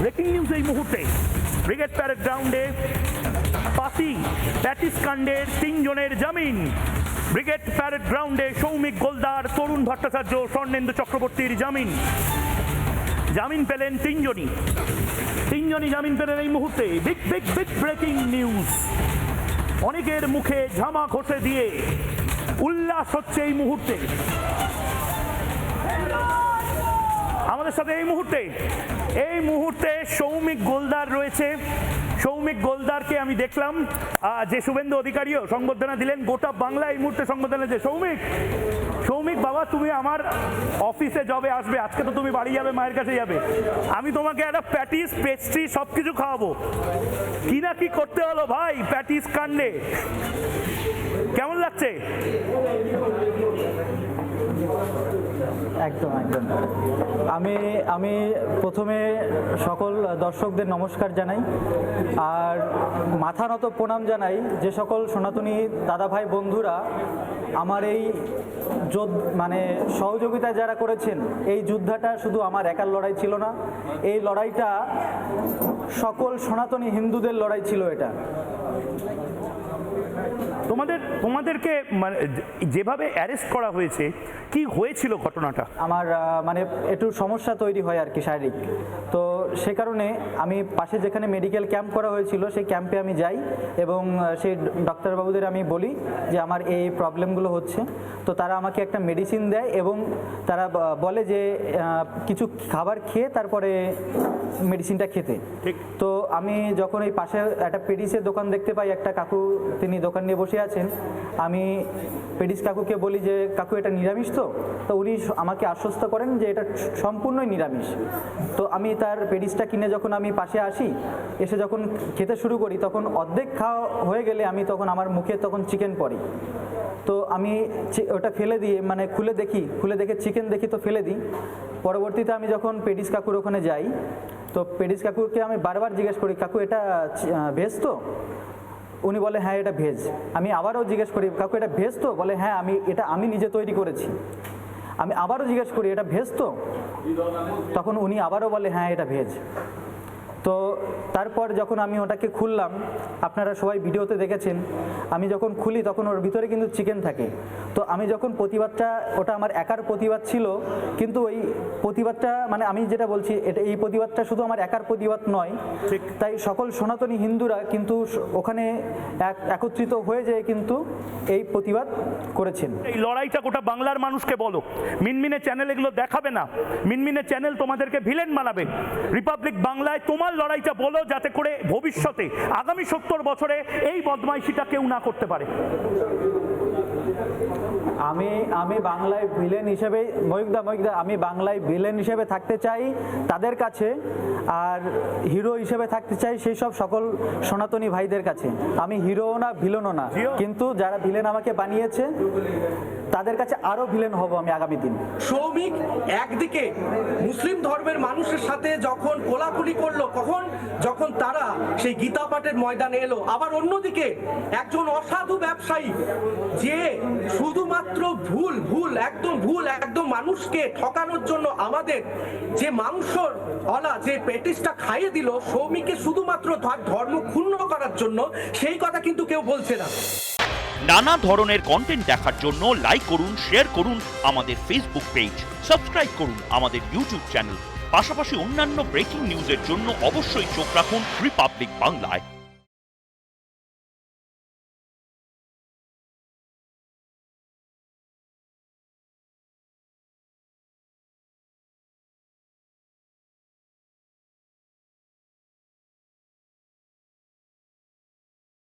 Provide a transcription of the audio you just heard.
Breaking news এই মুহূর্তে। Brigade parade গ্রাউন্ডে পাতি প্যাটিস কাণ্ডের তিনজনের জামিন। ব্রিগেড প্যারেড গ্রাউন্ডে সৌমিক গোলদার, তরুণ ভট্টাচার্য, স্বর্ণেন্দু চক্রবর্তীর জামিন। জামিন পেলেন তিনজনই। তিনজনই জামিন পেলেন এই মুহূর্তে। Big big big breaking news অনেকের মুখে ঝামা ঘষে দিয়ে উল্লাস হচ্ছে এই মুহূর্তে। আমাদের সাথে এই মুহূর্তে এই মুহূর্তে সৌমিক গোলদার রয়েছে। সৌমিক গোলদারকে আমি দেখলাম। যে শুভেন্দু অধিকারীও সংবর্ধনা দিলেন গোটা বাংলা এই মুহূর্তে সংবর্ধনা যে সৌমিক সৌমিক বাবা, তুমি আমার অফিসে জবে আসবে। আজকে তো তুমি বাড়ি যাবে, মায়ের কাছে যাবে। আমি তোমাকে একটা প্যাটিস পেস্ট্রি সব কিছু খাওয়াবো। কি না কি করতে হলো ভাই, প্যাটিস কাণ্ডে? কেমন লাগছে? একদম একদম। আমি আমি প্রথমে সকল দর্শকদের নমস্কার জানাই, আর মাথা নত প্রণাম জানাই যে সকল সনাতনী দাদা ভাই বন্ধুরা আমার এই মানে সহযোগিতা যারা করেছেন, এই যুদ্ধটা শুধু আমার একার লড়াই ছিল না, এই লড়াইটা সকল সনাতনী হিন্দুদের লড়াই ছিল এটা। তোমাদের, তোমাদেরকে মানে যেভাবে অ্যারেস্ট করা হয়েছে, কি হয়েছিল ঘটনাটা? আমার মানে একটু সমস্যা তৈরি হয় আর কি শারীরিক। তো সে কারণে আমি পাশে যেখানে মেডিকেল ক্যাম্প করা হয়েছিল সেই ক্যাম্পে আমি যাই এবং সেই ডাক্তারবাবুদের আমি বলি যে আমার এই প্রবলেমগুলো হচ্ছে। তো তারা আমাকে একটা মেডিসিন দেয় এবং তারা বলে যে কিছু খাবার খেয়ে তারপরে মেডিসিনটা খেতে। ঠিক। তো আমি যখন এই পাশে একটা পেডিসের দোকান দেখতে পাই একটা কাকু তিনি দোকান নিয়ে বসে আছেন আমি পেডিস কাকুকে বলি যে কাকু এটা নিরামিষ তো? তো উনি আমাকে আশ্বস্ত করেন যে এটা সম্পূর্ণই নিরামিষ। তো আমি তার পেডিসটা কিনে যখন আমি পাশে আসি, এসে যখন খেতে শুরু করি, তখন অর্ধেক খাওয়া হয়ে গেলে আমি তখন আমার মুখে তখন চিকেন পড়ে। তো আমি ওটা ফেলে দিয়ে মানে খুলে দেখি, খুলে দেখে চিকেন দেখি তো ফেলে দিই। পরবর্তীতে আমি যখন পেডিস কাকুর ওখানে যাই, তো পেডিস কাকুকে আমি বারবার জিজ্ঞেস করি, কাকু, এটা ভেজ তো? উনি বলে হ্যাঁ এটা ভেজ। আমি আবারও জিজ্ঞেস করি, কাকু, এটা ভেজ তো? বলে হ্যাঁ আমি, এটা আমি নিজে তৈরি করেছি। আমি আবারও জিজ্ঞেস করি, এটা ভেজ তো? তখন উনি আবারও বলে হ্যাঁ এটা ভেজ। তো তারপর যখন আমি ওটাকে খুললাম আপনারা সবাই ভিডিওতে দেখেছেন আমি যখন খুলি তখন ওর ভিতরে কিন্তু চিকেন থাকে। তো আমি যখন প্রতিবাদটা ওটা আমার একার প্রতিবাদ ছিল কিন্তু ওই প্রতিবাদটা মানে আমি যেটা বলছি এটা এই প্রতিবাদটা শুধু আমার একার প্রতিবাদ নয়। ঠিক। তাই সকল সনাতনী হিন্দুরা কিন্তু ওখানে এক একত্রিত হয়ে যেয়ে কিন্তু এই প্রতিবাদ করেছেন। এই লড়াইটা গোটা বাংলার মানুষকে বলো। মিনমিনে চ্যানেল এগুলো দেখাবে না। মিনমিনে চ্যানেল তোমাদেরকে ভিলেন বানাবে। রিপাবলিক বাংলায় তোমার লড়াইটা বলো যাতে করে ভবিষ্যতে আগামী সত্তর বছরে এই বদমাইশিটা কেউ না করতে পারে। আমি আমি বাংলায় ভিলেন হিসেবে ময়ুকদা ময়ুকদা আমি বাংলায় ভিলেন হিসেবে থাকতে চাই তাদের কাছে আর হিরো হিসেবে থাকতে চাই সেই সব সকল সনাতনী ভাইদের কাছে। আমি হিরোও না ভিলেনও না। কিন্তু যারা ভিলেন আমাকে বানিয়েছে তাদের কাছে আরও ভিলেন হব আমি আগামী দিন। শ্রমিক একদিকে মুসলিম ধর্মের মানুষের সাথে যখন কোলাকুলি করল কখন? যখন তারা সেই গীতা পাঠের ময়দানে এলো। আবার অন্যদিকে একজন অসাধু ব্যবসায়ী যে শুধুমাত্র ভুল ভুল, একদম ভুল, একদম মানুষকে ঠকানোর জন্য আমাদের যে মাংসর অলা যে পেটিসটা খাইয়ে দিল, সৌমিকে শুধুমাত্র তার ধর্ম ক্ষুণ্ণ করার জন্য সেই কথা কিন্তু কেউ বলছে না। নানা ধরনের কন্টেন্ট দেখার জন্য লাইক করুন শেয়ার করুন আমাদের ফেসবুক পেজ সাবস্ক্রাইব করুন আমাদের ইউটিউব চ্যানেল পাশাপাশি অন্যান্য ব্রেকিং নিউজের জন্য অবশ্যই চোখ রাখুন রিপাবলিক বাংলায়